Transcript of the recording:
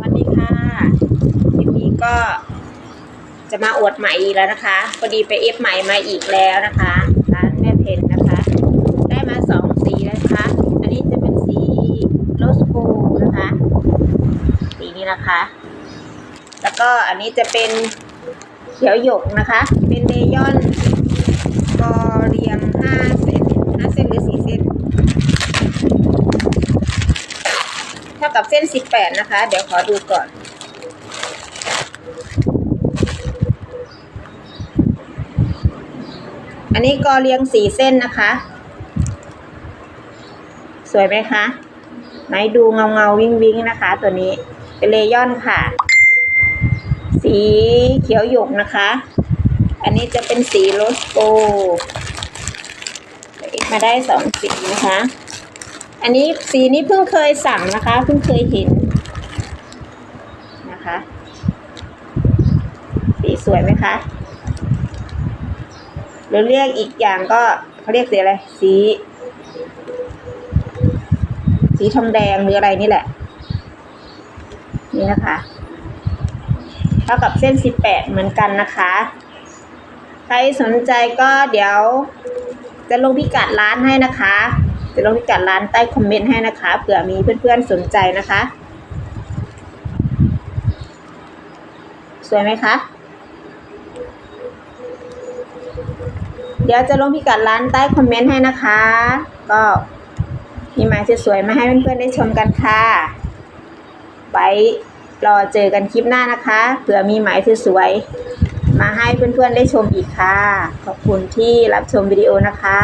วันนี้ค่ะคลิปนี้ก็จะมาอวดใหม่อีกแล้วนะคะ พอดีไปเอฟใหม่มาอีกแล้วนะคะ ร้านแม่เพนนะคะ ได้มาสองสีแล้วนะคะ อันนี้จะเป็นสีโรสโกนะคะ สีนี้นะคะ แล้วก็อันนี้จะเป็นเขียวหยกนะคะ เป็นเรยอนกอเรียงห้าเส้นห้าเส้นหรือสี่เส้น เท่า กับเส้น18นะคะ เดี๋ยวขอดูก่อน อันนี้กอเรียงสี่เส้นนะคะ สวยไหมคะไหนดูเงาเงาวิงวิงนะคะ ตัวนี้เป็นเลยอนค่ะ สีเขียวหยกนะคะ อันนี้จะเป็นสีโรสโกมาได้สองสีนะคะ อันนี้สีนี้เพิ่งเคยสั่งนะคะ เพิ่งเคยเห็นนะคะ สีสวยไหมคะหรือเรียกอีกอย่างก็เขาเรียกสีอะไร สี สีทองแดงหรืออะไรนี่แหละ นี่นะคะเท่ากับเส้นสิบแปดเหมือนกันนะคะ ใครสนใจก็เดี๋ยวจะลงพิกัดร้านให้นะคะ จะลงพิกัดร้านใต้คอมเมนต์ให้นะคะเผื่อมีเพื่อนๆสนใจนะคะ สวยไหมคะ เดี๋ยวจะลงพิกัดร้านใต้คอมเมนต์ให้นะคะ ก็มีไม้สวยๆมาให้เพื่อนๆได้ชมกันค่ะไว้รอเจอกันคลิปหน้านะคะเผื่อมีหมายสวยๆมาให้เพื่อนๆได้ชมอีกค่ะ ขอบคุณที่รับชมวิดีโอนะคะ